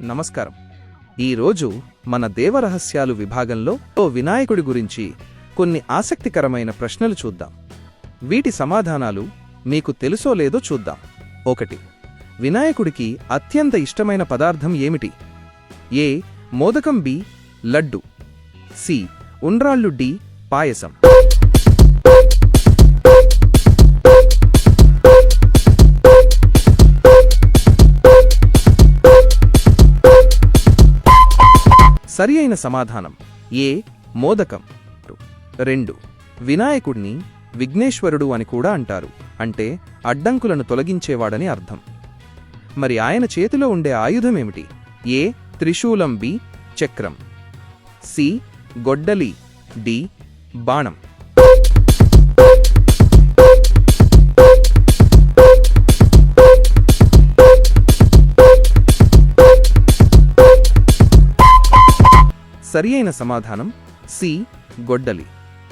నమస్కారం. ఈరోజు మన దేవరహస్యాలు విభాగంలో ఓ వినాయకుడి గురించి కొన్ని ఆసక్తికరమైన ప్రశ్నలు చూద్దాం. వీటి సమాధానాలు మీకు తెలుసో లేదో చూద్దాం. ఒకటి. వినాయకుడికి అత్యంత ఇష్టమైన పదార్థం ఏమిటి? ఏ. మోదకం బి. లడ్డు. సి. ఉండ్రాళ్ళు డి. పాయసం. సరి అయిన సమాధానం. ఏ మోదకం. రెండు వినాయకుడిని విఘ్నేశ్వరుడు అని కూడా అంటారు. అంటే అడ్డంకులను తొలగించేవాడని అర్థం. మరి ఆయన చేతిలో ఉండే ఆయుధమేమిటి? ఏ త్రిశూలం బి చక్రం. సి గొడ్డలి. డి బాణం. సరి అయిన సమాధానం సి గొడ్డలి.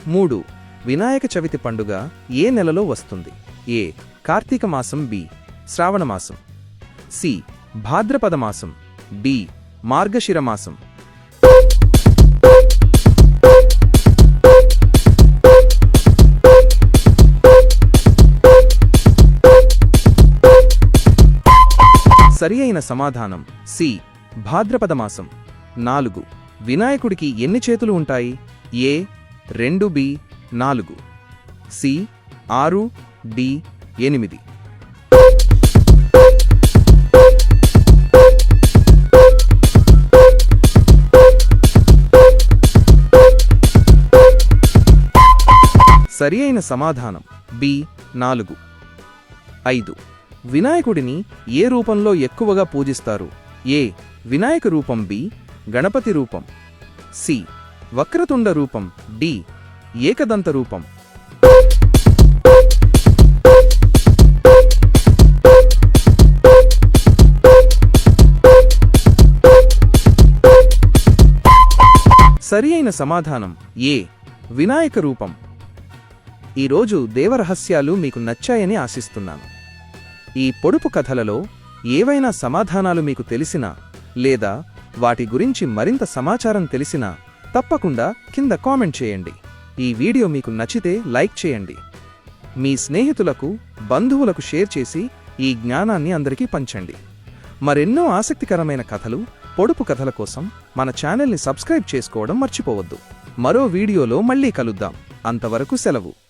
మూడు వినాయక చవితి పండుగ ఏ నెలలో వస్తుంది? ఏ కార్తీక మాసం బి శ్రావణ మాసం. సి భాద్రపద మాసం డి మార్గశిర మాసం. సరి అయిన సమాధానం సి భాద్రపద మాసం. నాలుగు వినాయకుడికి ఎన్ని చేతులు ఉంటాయి? ఏ రెండు బి నాలుగు. సి ఆరు డి ఎనిమిది. సరి అయిన సమాధానం. బి నాలుగు. ఐదు. వినాయకుడిని ఏ రూపంలో ఎక్కువగా పూజిస్తారు? ఏ వినాయక రూపం బి గణపతి రూపం. సి. వక్రతుండ రూపం. డి. ఏకదంత రూపం. సరి అయిన సమాధానం. ఏ. వినాయక రూపం. ఈరోజు దేవరహస్యాలు మీకు నచ్చాయని ఆశిస్తున్నాను. ఈ పొడుపు కథలలో ఏవైనా సమాధానాలు మీకు తెలిసినా లేదా వాటి గురించి మరింత సమాచారం తెలిసినా తప్పకుండా కింద కామెంట్ చేయండి. ఈ వీడియో మీకు నచ్చితే లైక్ చేయండి. మీ స్నేహితులకు బంధువులకు షేర్ చేసి ఈ జ్ఞానాన్ని అందరికీ పంచండి. మరెన్నో ఆసక్తికరమైన కథలు పొడుపు కథల కోసం మన ఛానల్ని సబ్స్క్రైబ్ చేసుకోవడం మర్చిపోవద్దు. మరో వీడియోలో మళ్ళీ కలుద్దాం. అంతవరకు సెలవు.